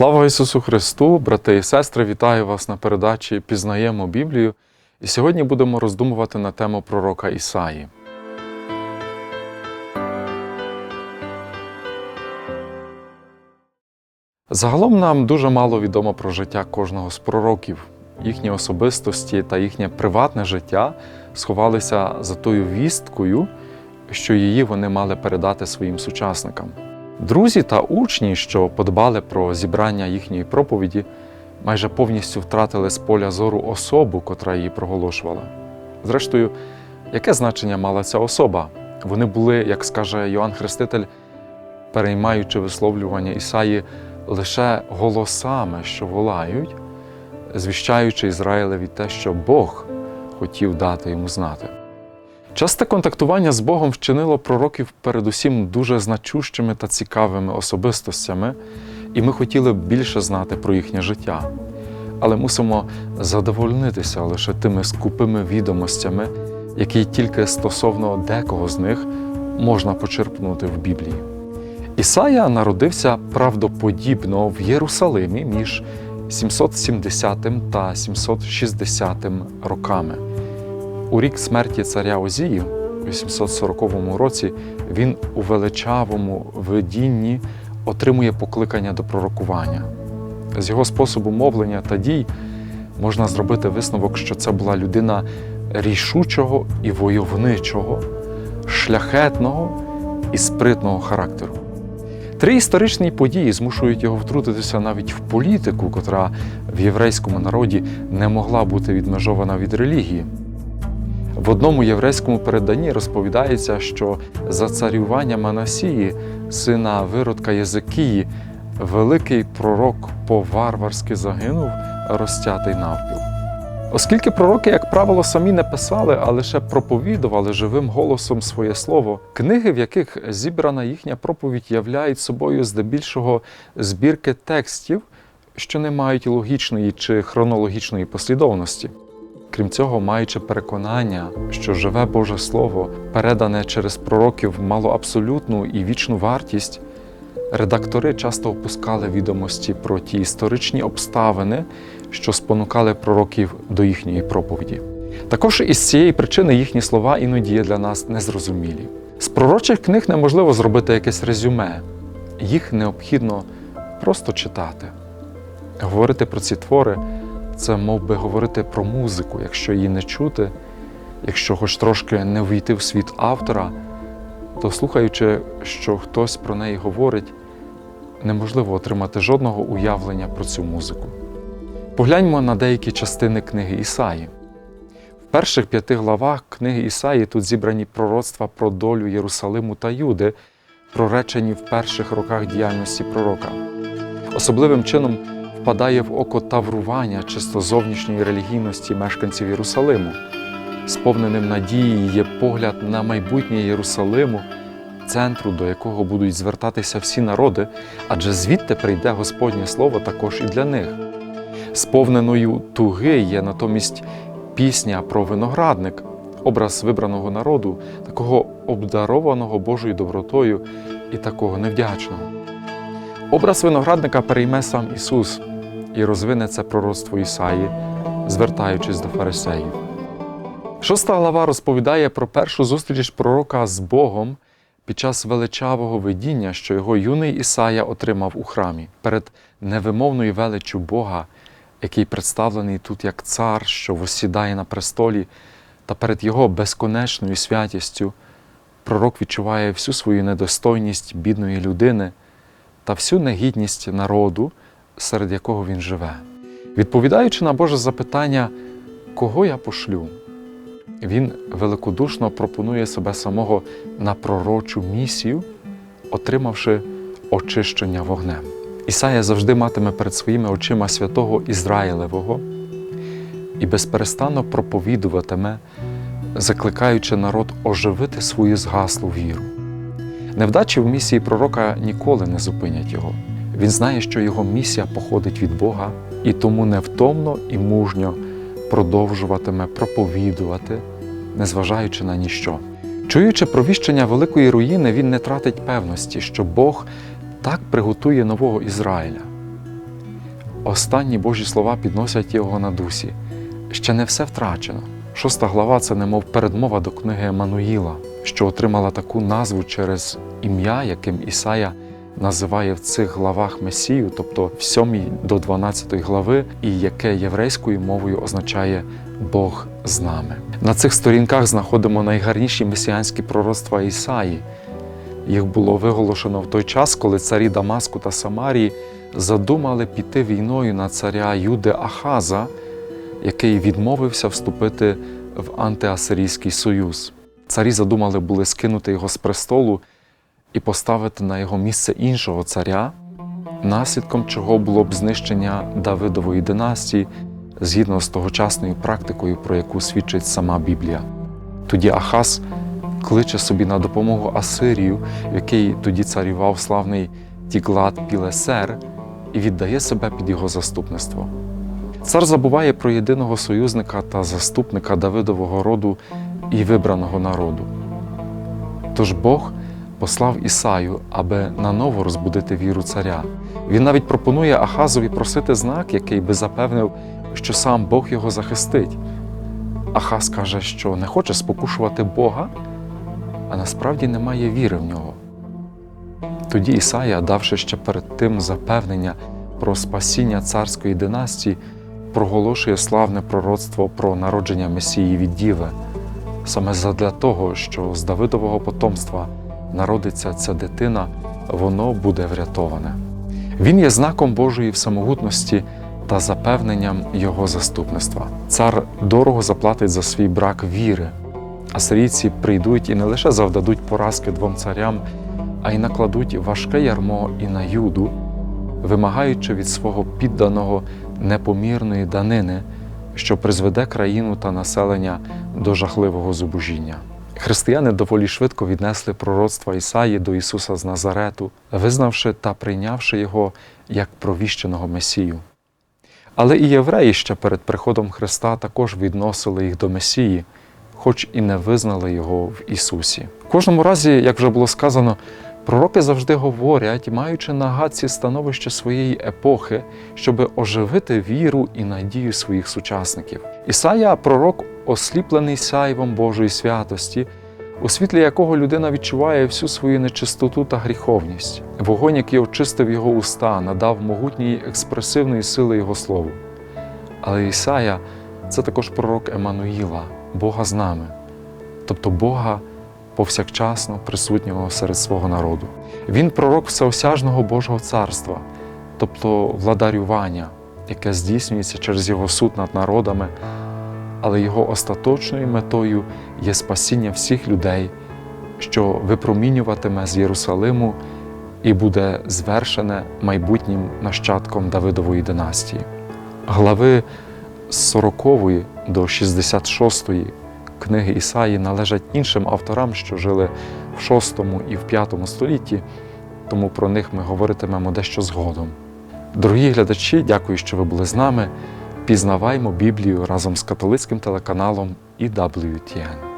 Слава Ісусу Христу, брати і сестри, вітаю вас на передачі Пізнаємо Біблію. І сьогодні будемо роздумувати на тему пророка Ісаї. Загалом нам дуже мало відомо про життя кожного з пророків. Їхні особистості та їхнє приватне життя сховалися за тою вісткою, що її вони мали передати своїм сучасникам. Друзі та учні, що подбали про зібрання їхньої проповіді, майже повністю втратили з поля зору особу, котра її проголошувала. Зрештою, яке значення мала ця особа? Вони були, як скаже Йоанн Хреститель, переймаючи висловлювання Ісаї лише голосами, що волають, звіщаючи Ізраїлеві те, що Бог хотів дати йому знати. Часте контактування з Богом вчинило пророків передусім дуже значущими та цікавими особистостями, і ми хотіли б більше знати про їхнє життя. Але мусимо задовольнитися лише тими скупими відомостями, які тільки стосовно декого з них можна почерпнути в Біблії. Ісая народився правдоподібно в Єрусалимі між 770 та 760 роками. У рік смерті царя Озії, у 840 році, він у величавому видінні отримує покликання до пророкування. З його способу мовлення та дій можна зробити висновок, що це була людина рішучого і войовничого, шляхетного і спритного характеру. Три історичні події змушують його втрутитися навіть в політику, котра в єврейському народі не могла бути відмежована від релігії. В одному єврейському переданні розповідається, що за царювання Манасії, сина виродка Єзикії, великий пророк по-варварськи загинув, розтятий навпіл. Оскільки пророки, як правило, самі не писали, а лише проповідували живим голосом своє слово, книги, в яких зібрана їхня проповідь, являють собою здебільшого збірки текстів, що не мають логічної чи хронологічної послідовності. Крім цього, маючи переконання, що живе Боже Слово, передане через пророків, мало абсолютну і вічну вартість, редактори часто опускали відомості про ті історичні обставини, що спонукали пророків до їхньої проповіді. Також із цієї причини їхні слова іноді є для нас незрозумілі. З пророчих книг неможливо зробити якесь резюме, їх необхідно просто читати. Говорити про ці твори це мов би говорити про музику, якщо її не чути, якщо хоч трошки не війти в світ автора, то слухаючи, що хтось про неї говорить, неможливо отримати жодного уявлення про цю музику. Погляньмо на деякі частини книги Ісаї. В перших п'яти главах книги Ісаї тут зібрані пророцтва про долю Єрусалиму та Юди, проречені в перших роках діяльності пророка. Особливим чином впадає в око таврування чисто зовнішньої релігійності мешканців Єрусалиму. Сповненим надії є погляд на майбутнє Єрусалиму, центру, до якого будуть звертатися всі народи, адже звідти прийде Господнє Слово також і для них. Сповненою туги є натомість пісня про виноградник, образ вибраного народу, такого обдарованого Божою добротою і такого невдячного. Образ виноградника перейме сам Ісус і розвине це пророцтво Ісаї, звертаючись до фарисеїв. Шоста глава розповідає про першу зустріч пророка з Богом під час величавого видіння, що його юний Ісая отримав у храмі перед невимовною величчю Бога, який представлений тут як цар, що восідає на престолі, та перед його безконечною святістю, пророк відчуває всю свою недостойність бідної людини та всю негідність народу, серед якого він живе. Відповідаючи на Боже запитання, кого я пошлю, він великодушно пропонує себе самого на пророчу місію, отримавши очищення вогнем. Ісая завжди матиме перед своїми очима святого Ізраїлевого і безперестанно проповідуватиме, закликаючи народ оживити свою згаслу віру. Невдачі в місії пророка ніколи не зупинять його. Він знає, що його місія походить від Бога, і тому невтомно і мужньо продовжуватиме проповідувати, незважаючи на ніщо. Чуючи провіщення великої руїни, він не тратить певності, що Бог так приготує нового Ізраїля. останні Божі слова підносять його на дусі. Ще не все втрачено. Шоста глава це немов передмова до книги Еммануїла, що отримала таку назву через ім'я, яким Ісая називає в цих главах Месію, тобто в 7 до 12 глави, і яке єврейською мовою означає Бог з нами. На цих сторінках знаходимо найгарніші месіанські пророцтва Ісаї. Їх було виголошено в той час, коли царі Дамаску та Самарії задумали піти війною на царя Юди Ахаза, який відмовився вступити в антиасирійський союз. Царі задумали були скинути його з престолу і поставити на його місце іншого царя, наслідком чого було б знищення Давидової династії згідно з тогочасною практикою, про яку свідчить сама Біблія. Тоді Ахаз кличе собі на допомогу Асирію, в якій тоді царював славний Тіглат Пілесер, і віддає себе під його заступництво. Цар забуває про єдиного союзника та заступника Давидового роду і вибраного народу. Тож Бог послав Ісаю, аби наново розбудити віру царя. Він навіть пропонує Ахазові просити знак, який би запевнив, що сам Бог його захистить. Ахаз каже, що не хоче спокушувати Бога, а насправді не має віри в нього. Тоді Ісая, давши ще перед тим запевнення про спасіння царської династії, проголошує славне пророцтво про народження Месії від Діви, саме задля того, що з Давидового потомства народиться ця дитина, воно буде врятоване. Він є знаком Божої всемогутності та запевненням Його заступництва. Цар дорого заплатить за свій брак віри. Асирійці прийдуть і не лише завдадуть поразки двом царям, а й накладуть важке ярмо і на юду, вимагаючи від свого підданого непомірної данини, що призведе країну та населення до жахливого зубожіння. Християни доволі швидко віднесли пророцтва Ісаї до Ісуса з Назарету, визнавши та прийнявши Його як провіщеного Месію. Але і євреї ще перед приходом Христа також відносили їх до Месії, хоч і не визнали Його в Ісусі. В кожному разі, як вже було сказано, пророки завжди говорять, маючи на гадці становище своєї епохи, щоб оживити віру і надію своїх сучасників. Ісая, пророк, осліплений сяйвом Божої святості, у світлі якого людина відчуває всю свою нечистоту та гріховність. Вогонь, який очистив його уста, надав могутньої експресивної сили його слову. Але Ісая це також пророк Еммануїла, Бога з нами, тобто Бога повсякчасно присутнього серед свого народу. Він пророк всеосяжного Божого царства, тобто владарювання, яке здійснюється через його суд над народами, але його остаточною метою є спасіння всіх людей, що випромінюватиме з Єрусалиму і буде звершене майбутнім нащадком Давидової династії. Глави з 40 до 66 книги Ісаї належать іншим авторам, що жили в 6 і в 5 столітті, тому про них ми говоритимемо дещо згодом. Дорогі глядачі, дякую, що ви були з нами. Пізнаваймо Біблію разом з католицьким телеканалом EWTN.